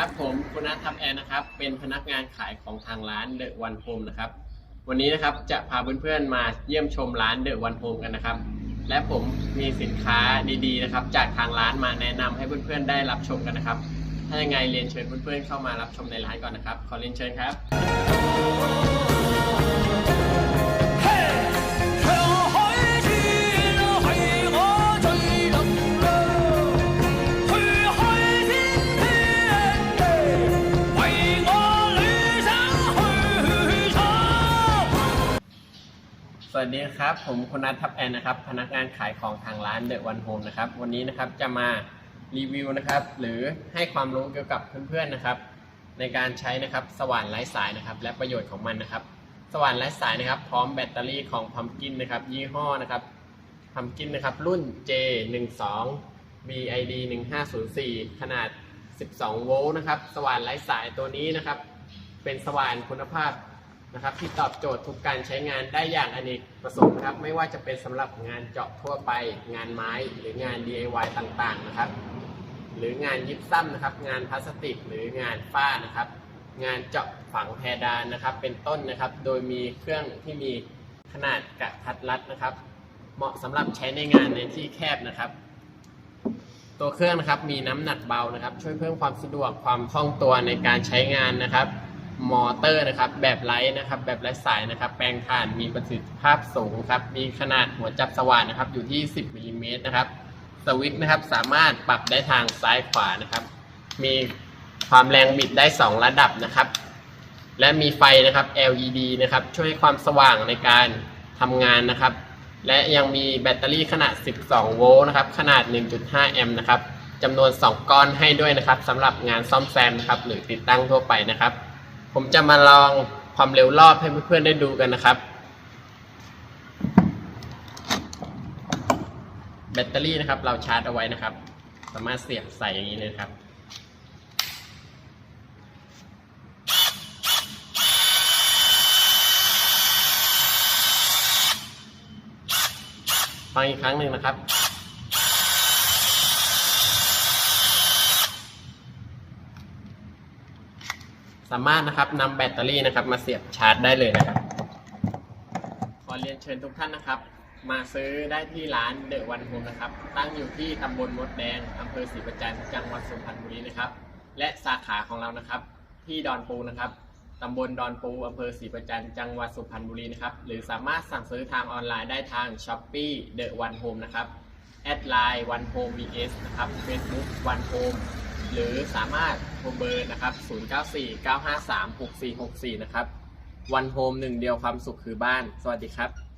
ทับแอนนะครับ เป็นพนักงานขายของทางร้านเดอะวันโฮมนะครับ วันนี้นะครับจะพาเพื่อนๆมาเยี่ยมชมร้านเดอะวันโฮมกันนะครับ และผมมีสินค้าดีๆนะครับ จากทางร้านมาแนะนำให้เพื่อนๆได้รับชมกันนะครับ ถ้ายังไงเรียนเชิญเพื่อนๆเข้ามารับชมในร้านก่อนนะครับ ขอเรียนเชิญครับ สวัสดีครับ ผมคุณนัททับแอนนะครับ พนักงานขายของทางร้านเดอะวันโฮมนะครับ วันนี้นะครับจะมารีวิวนะครับ หรือให้ความรู้เกี่ยวกับเพื่อนๆนะครับ ในการใช้นะครับสว่านไร้สายนะครับ และประโยชน์ของมันนะครับ สว่านไร้สายนะครับ พร้อมแบตเตอรี่ของพัมกินนะครับ ยี่ห้อนะครับพัมกินนะครับ รุ่น J12 BID 1504ขนาด 12 โวลต์นะครับ สว่านไร้สายตัวนี้นะครับ เป็นสว่านคุณภาพ นะครับที่ตอบโจทย์ทุกการใช้งานได้อย่างอเนกประสงค์นะครับ ไม่ว่าจะเป็นสำหรับงานเจาะทั่วไป งานไม้หรืองาน DIY ต่างๆนะครับ หรืองานยิปซัมนะครับ งานพลาสติก หรืองานฝ้านะครับ งานเจาะฝังเพดานนะครับ เป็นต้นนะครับ โดยมีเครื่องที่มีขนาดกระทัดรัดนะครับ เหมาะสำหรับใช้ในงานในที่แคบนะครับ ตัวเครื่องนะครับมีน้ำหนักเบานะครับ ช่วยเพิ่มความสะดวกความคล่องตัวในการใช้งานนะครับ มอเตอร์นะครับ แบบไร้นะครับ แบบไร้สายนะครับ แปลงถ่านมีประสิทธิภาพสูงครับ มีขนาดหัวจับสว่านนะครับ อยู่ที่ 10มิลลิเมตรนะครับ สวิตช์นะครับ สามารถปรับได้ทางซ้ายขวานะครับ มีความแรงบิดได้ 2 ระดับนะครับ และมีไฟนะครับ LED นะครับ ช่วยความสว่างในการทำงานนะครับ และยังมีแบตเตอรี่ขนาด 12 โวลต์นะครับ ขนาด 1.5 แอมป์นะครับจำนวน 2 ก้อนให้ด้วยนะครับสำหรับงานซ่อมแซมนะครับ หรือติดตั้งทั่วไปนะครับ ผมจะมาลองความเร็วรอบให้เพื่อนๆได้ดูกันนะครับ แบตเตอรี่นะครับ เราชาร์จเอาไว้นะครับ สามารถเสียบใส่อย่างนี้เลยครับ ฟังอีกครั้งหนึ่งนะครับ สามารถนะครับนำแบตเตอรี่นะครับ มาเสียบชาร์จได้เลยนะครับ ขอเรียนเชิญทุกท่านนะครับ มาซื้อได้ที่ร้านเดอะวันโฮมนะครับ ตั้งอยู่ที่ตำบลมดแดงอำเภอศรีประจันทร์จังหวัดสุพรรณบุรีนะครับ และสาขาของเรานะครับ ที่ดอนปูนะครับตำบลดอนปูอำเภอศรีประจันทร์จังหวัดสุพรรณบุรีนะครับ หรือสามารถสั่งซื้อทางออนไลน์ได้ทาง s h อ p e e The One Home นะครับแอดไลน์ One Home VS นะครับ Facebook One Home หรือสามารถโทรเบอร์นะครับ 094 953 6464 นะครับ วันโฮมหนึ่งเดียวความสุขคือบ้าน สวัสดีครับ